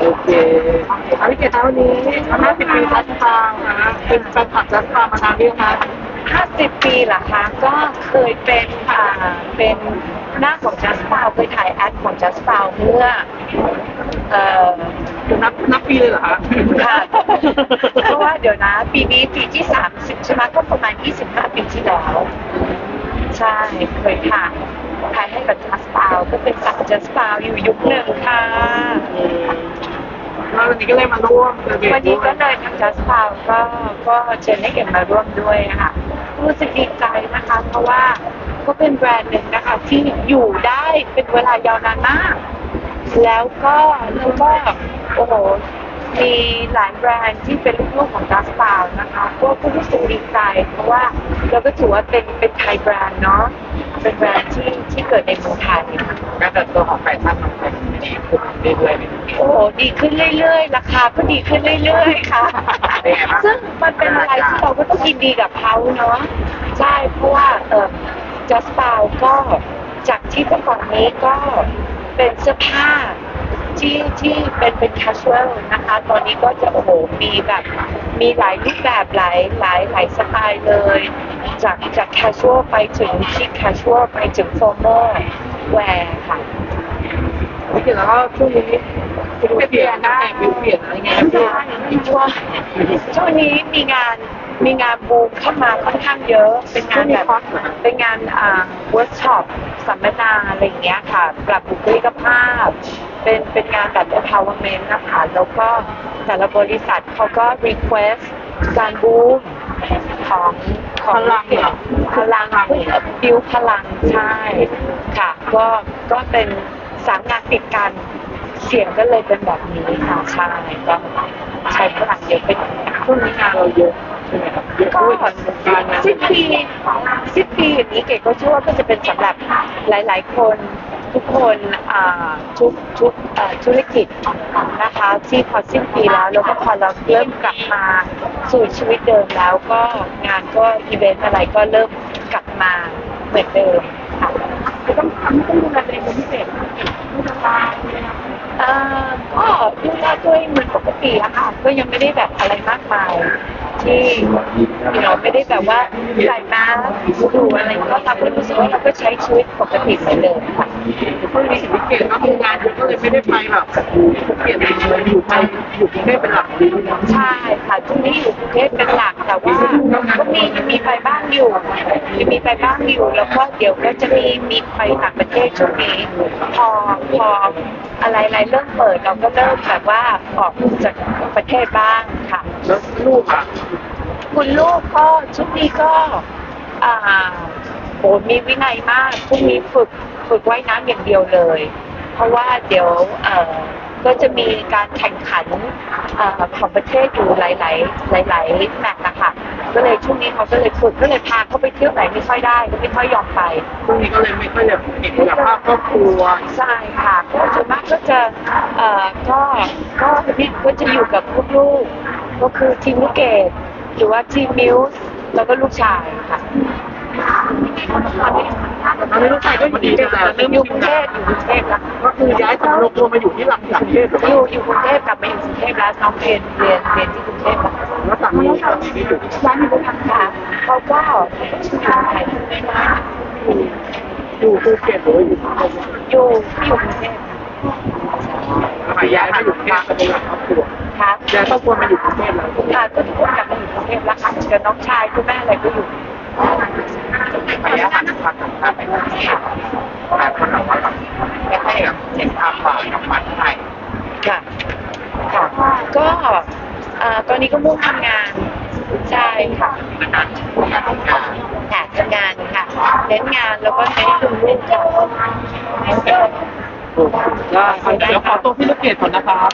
โอเคอาพี่เกดคะวันนี้50ปีจัสปานะเป็นแฟนคลับจัสปามานานหรือยังคะ50 ปีเหรอคะ ก็เคยเป็นอ่าเป็นหน้าของ Just f o u เคยถ่ายแอดของ Just f o u เมื่อเอ่อนับนับปีเลยเหรอคะค่ะเพราะว่าเดี๋ยวนะ ปีนี้ปีที่ 30 ใช่ไหมก็ประมาณ 25 ปีที่แล้ว ใช่เคยถ่ายถ่ายให้กับ Just f o u ก็เป็นสาว Just f o u อยู่ยุคหนึ่งค่ะ ววันนี้ก็เลยมาร่วมเดบิวต์วันนี้ก็เลยทาง Just f o u ก็ก็เชิญให้เก็บมาร่วมด้วยค่ะรู้สึกดีใจนะคะ เพราะว่าก็เป็นแบรนด์หนึ่งนะคะ ที่อยู่ได้เป็นเวลายาวนานมาก แล้วก็แล้วก็โอ้โหมีหลายแบรนด์ที่เป็นลูกๆของ Just f o u นะคะก็ก็รู้สึกดีใจเพราะว่าเราก็ถือว่าเป็นเป็นไทยแบรนด์เนาะเป็นแบรนด์ที่ที่เกิดในเมืองไทยค่ะการเติบโตของแฟชั่นมัน เป็นดีขึ้นเรื่อยๆเลยโอ้โหดีขึ้นเรื่อยๆ ราคาก็ดีขึ้นเรื่อยๆ ค่ะ เป็นไงบ้างซึ่งมันเป็นอะไรที่เราก็ต้องยินดีกับเขาเนาะ ใช่ เพราะว่าเอ่อ just f o u ก็จากที่เมื่อก่อนนี้ก็เป็นเสื้อผ้าที่ที่เป็นเป็น casual นะคะ ตอนนี้ก็จะโอ้โห มีแบบมีหลายรูปแบบหลายหลายหลายสไตล์เลย จากจาก casual ไปถึงชิค casual ไปถึง formal wear ค่ะ แล้วก็ช่วงนี้คุณเปลี่ยนได้วิวเปลี่ยนอะไรเงี้ยช่วงช่วงนี้มีงานมีงานบูมเข้ามาค่อนข้างเยอะ เป็นงานแบบเป็นงานอ่าเวิร์กช็อปสัมมนาอะไรเงี้ยค่ะ ปรับบุคลิกภาพ เป็นเป็นงานแบบ empowerment นะคะแล้วก็แต่ละบริษัทเขาก็ request การบูมของของพลังพลังบิวพลังใช่ค่ะ ก็ก็เป็น สามงานติดกัน เสียงก็เลยเป็นแบบนี้ค่ะใช่ก็ใช้พลังเยอะไปหน่อยนะคะช่วงนี้งานเราเยอะใช่ไหมครับเยอะก็ด้วยการงานสิ้นปีสิ้นปีอย่างนี้เก๋ก็เชื่อว่าก็จะเป็นสำหรับหลาย ๆ คนทุกคนทุกทุกธุรกิจนะคะที่พอสิ้นปีแล้วแล้วก็พอเราเริ่มกลับมาสู่ชีวิตเดิมแล้วก็งานก็อีเวนต์อะไรก็เริ่มกลับมาเหมือนเดิม ค่ะต้องทำต้องดูแลตัวเองเป็นพิเศษไม่สบายเอ่อก็ดูแลด้วยเหมือนปกติอะค่ะ ก็ยังไม่ได้แบบอะไรมากมายที่เราไม่ได้แบบว่าใส่มาดูอะไรก็เราก็รู้สึกว่าเราก็ใช้ชีวิตปกติเหมือนเดิมค่ะช่วงนี้สิ่งที่เกดก็คืองานเยอะก็เลยไม่ได้ไปแบบเปลี่ยนเลยอยู่ไปอยู่กรุงเทพเป็นหลักดีใช่ ค่ะช่วงนี้อยู่กรุงเทพเป็นหลักแต่ว่าก็มีมีไปบ้างอยู่ยังมีไปบ้างอยู่แล้วก็เดี๋ยวก็จะมีมีไปต่างประเทศช่วงนี้ พอพออะไรอะไรเริ่มเปิดเราก็เริ่มแบบว่าออกจากประเทศบ้างค่ะแล้วลูกอะคุณลูกก็ช่วงนี้ก็อ่าโอ้มีวินัยมากช่วงนี้ฝึกฝึกว่ายน้ำอย่างเดียวเลย เพราะว่าเดี๋ยวเอ่อ ก็จะมีการแข่งขันเอ่อของประเทศอยู่หลาย ๆ หลาย ๆ แมตช์นะคะก็เลยช่วงนี้เขาก็เลยฝึกก็เลยพาเขาไปเที่ยวไหนไม่ค่อยได้ก็ไม่ค่อยยอมไปช่วงนี้ก็เลยไม่ค่อยแบบเห็นกับภาพครอบครัวใช่ค่ะก็ส่วนมากก็จะเอ่อก็ก็พี่ก็จะอยู่กับลูกๆก็คือทีมลูกเกดหรือว่าทีมมิวส์แล้วก็ลูกชายค่ะต อนนี้ลูกชายก็อยู่กรุงเทพแล้วเริ่มอยู่กชิรุนงเทแล้วพอยู่กรุงเทพแล้วก็คือย้ายจากโลกตัวมาอยู่ที่หลังจากเทพหรืออว่ายู่อยู่กรุงเทพกลับมาอยู่กรุงเทพแล้วน้องเรียนเรียนเรียนที่กรุงเทพแล้วแล้วสามีสามีที่อยู่ที่ร้านอยู่ทางค่ะเขาก็เขาก็ชื่อไทยอยู่ภูเก็ตหรือว่าอยู่ที่ไหนอยู่ที่อยู่กรุงเทพทำไมย้ายมาอยู่กรุงเทพเป็นหลักครอบครัวครับย้ายครอบครัวมาอยู่กรุงเทพแล้วค่ะก็ทุกคนกลับมาอยู่กรุงเทพแล้วค่ะกับน้องชายคุณแม่อะไรก็อยู่ ระยะห่างความสัมพันธ์ไปแต่คนเราแบบไม่ค่อยแบบเห็นภาพฝ่ายกับมันไทยค่ะค่ะก็ตอนนี้ก็มุ่งทำงานใช่ค่ะค่ะทำงานค่ะเน้นงานแล้วก็เน้นดูลูกค่ะก็เดี๋ยวขอตัวพี่ลูกเกดก่อนนะครับ